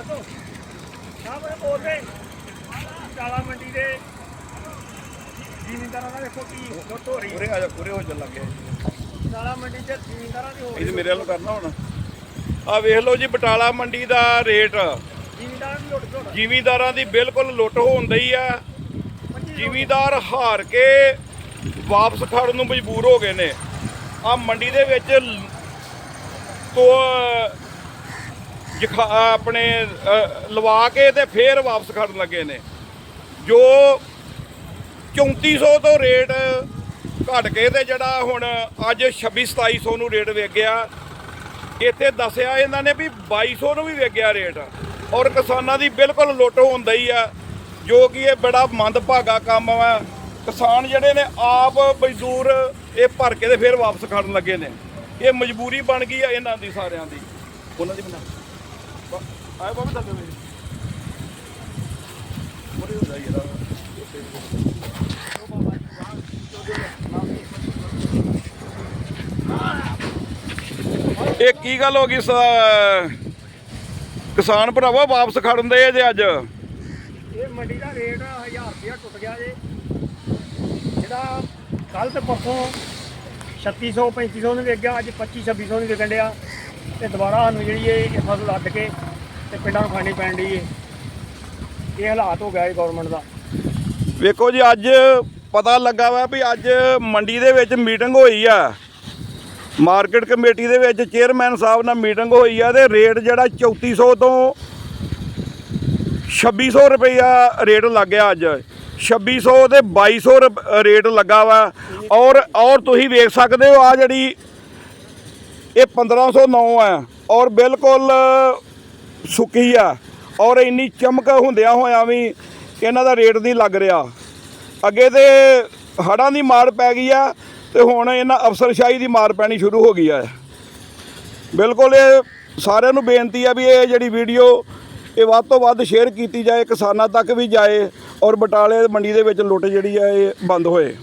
ਦੱਸੋ। ਸਾਹਮਣੇ ਬੋਲਦੇ ਕਾਲਾ ਮੰਡੀ ਦੇ। ਜ਼ਿਮੀਂਦਾਰਾਂ ਦਾ ਦੇਖੋ ਕੀ ਲੁੱਟ ਹੋ ਰਹੀ ਹੈ। ਪੂਰੇ ਆ ਜਾ ਪੂਰੇ ਹੋ ਚੱਲ ਲੱਗੇ ਕਾਲਾ ਮੰਡੀ 'ਚ ਜ਼ਿਮੀਂਦਾਰਾਂ ਦੀ ਹੋ ਰਹੀ ਇਹ ਮੇਰੇ ਵੱਲੋਂ ਕਰਨਾ ਹੁਣ। ਆ ਵੇਖ ਲਓ ਜੀ ਬਟਾਲਾ ਮੰਡੀ ਦਾ ਰੇਟ। ਜ਼ਿਮੀਂਦਾਰਾਂ ਦੀ ਲੁੱਟ ਝੋਟ ਜ਼ਿਮੀਂਦਾਰਾਂ ਦੀ ਬਿਲਕੁਲ ਲੁੱਟ ਹੋਣ ਡਈ ਆ। ਜ਼ਿਮੀਂਦਾਰ ਹਾਰ ਕੇ ਵਾਪਸ ਖੜਨ ਨੂੰ ਮਜਬੂਰ ਹੋ ਗਏ ਨੇ। ਆ ਮੰਡੀ ਦੇ ਵਿੱਚ ਤੋ ਜਖਾ ਆਪਣੇ ਲਵਾ ਕੇ ਤੇ ਫੇਰ ਵਾਪਸ ਖੜਨ ਲੱਗੇ ਨੇ। ਜੋ 3400 ਤੋਂ ਰੇਟ ਘਟ ਕੇ ਤੇ ਜਿਹੜਾ ਹੁਣ ਅੱਜ 26 2700 ਨੂੰ ਰੇਟ ਵੇਗਿਆ ਇੱਥੇ ਦੱਸਿਆ ਇਹਨਾਂ ਨੇ ਵੀ 2200 ਨੂੰ ਵੀ ਵੇਚ ਰੇਟ। ਔਰ ਕਿਸਾਨਾਂ ਦੀ ਬਿਲਕੁਲ ਲੁੱਟ ਹੁੰਦਾ ਹੀ ਆ, ਜੋ ਕਿ ਇਹ ਬੜਾ ਮੰਦਭਾਗਾ ਕੰਮ ਆ ਕਿਸਾਨ ਜਿਹੜੇ ਨੇ ਆਪ ਮਜ਼ਦੂਰ ਇਹ ਭਰ ਕੇ ਤੇ ਫਿਰ ਵਾਪਸ ਖੜਨ ਲੱਗੇ ਨੇ। ਇਹ ਮਜਬੂਰੀ ਬਣ ਗਈ ਆ ਇਹਨਾਂ ਦੀ ਸਾਰਿਆਂ ਦੀ। ਉਹਨਾਂ ਦੀ ਬਣਾ ਆਏ ਬਾਬਾ ਥੱਲੇ ਮੇਰੇ। ਮੋਰੇ ਹੋ ਜਾਈ ਯਾਰ ਇਹ ਕੀ ਗੱਲ ਹੋ ਗਈ ਕਿਸਾਨ ਭਰਾਵਾ ਵਾਪਸ ਖੜਨ ਦੇ ਜੇ ਅੱਜ? ਇਹ ਮੰਡੀ ਦਾ ਰੇਟ 1000 ਰੁਪਇਆ ਟੁੱਟ ਗਿਆ ਜੇ। ਜਿਹੜਾ ਕੱਲ ਤੇ ਪਰਸੋਂ 3600 3500 ਨੂੰ ਵੇਚ ਗਿਆ ਅੱਜ 25 2600 ਨੂੰ ਵਿਕਣ ਡਿਆ। ਤੇ ਦੁਬਾਰਾ ਸਾਨੂੰ ਜਿਹੜੀ ਇਹ ਇਹ ਫਸਲ ਲੱਦ ਕੇ ਤੇ ਪਿੰਡਾਂ ਨੂੰ ਖਾਣੀ ਪੈਣ ਡਈ ਇਹ ਹਾਲਾਤ ਹੋ ਗਿਆ ਇਹ ਗਵਰਨਮੈਂਟ ਦਾ। ਵੇਖੋ ਜੀ, ਅੱਜ ਪਤਾ ਲੱਗਾ ਵਾ ਵੀ ਅੱਜ ਮੰਡੀ ਦੇ ਵਿੱਚ ਮੀਟਿੰਗ ਹੋਈ ਆ। ਮਾਰਕੀਟ ਕਮੇਟੀ ਦੇ ਵਿੱਚ ਚੇਅਰਮੈਨ ਸਾਹਿਬ ਨਾਲ ਮੀਟਿੰਗ ਹੋਈ ਆ ਤੇ ਰੇਟ ਜਿਹੜਾ 3400 ਤੋਂ 2600 ਰੁਪਈਆ ਰੇਟ ਲੱਗ ਗਿਆ ਅੱਜ 2600 ਤੇ 2200 ਰੁਪ- ਰੇਟ ਲੱਗਾ ਵਾ। ਔਰ ਔਰ ਤੁਸੀਂ ਵੇਖ ਸਕਦੇ ਹੋ ਆ ਜਿਹੜੀ ਇਹ 1509 ਆ ਔਰ ਬਿਲਕੁਲ ਸੁੱਕੀ ਆ ਔਰ ਇੰਨੀ ਚਮਕ ਹੁੰਦਿਆਂ ਹੋਇਆਂ ਵੀ ਇਹਨਾਂ ਦਾ ਰੇਟ ਨਹੀਂ ਲੱਗ ਰਿਹਾ। ਅੱਗੇ ਤੇ ਹੜਾਂ ਦੀ ਮਾਰ ਪੈ ਗਈ ਆ ਤੇ ਹੁਣ ਇਹਨਾਂ ਅਫਸਰਸ਼ਾਹੀ ਦੀ ਮਾਰ ਪੈਣੀ ਸ਼ੁਰੂ ਹੋ ਗਈ ਆ। ਬਿਲਕੁਲ ਇਹ ਸਾਰਿਆਂ ਨੂੰ ਬੇਨਤੀ ਆ ਵੀ ਇਹ ਜਿਹੜੀ ਵੀਡੀਓ ਇਹ ਵੱਧ ਤੋਂ ਵੱਧ ਸ਼ੇਅਰ ਕੀਤੀ ਜਾਏ, ਕਿਸਾਨਾਂ ਤੱਕ ਵੀ ਜਾਏ ਔਰ ਬਟਾਲੇ ਮੰਡੀ ਦੇ ਵਿੱਚ ਲੁੱਟ ਜਿਹੜੀ ਆ, ਇਹ ਬੰਦ ਹੋਏ।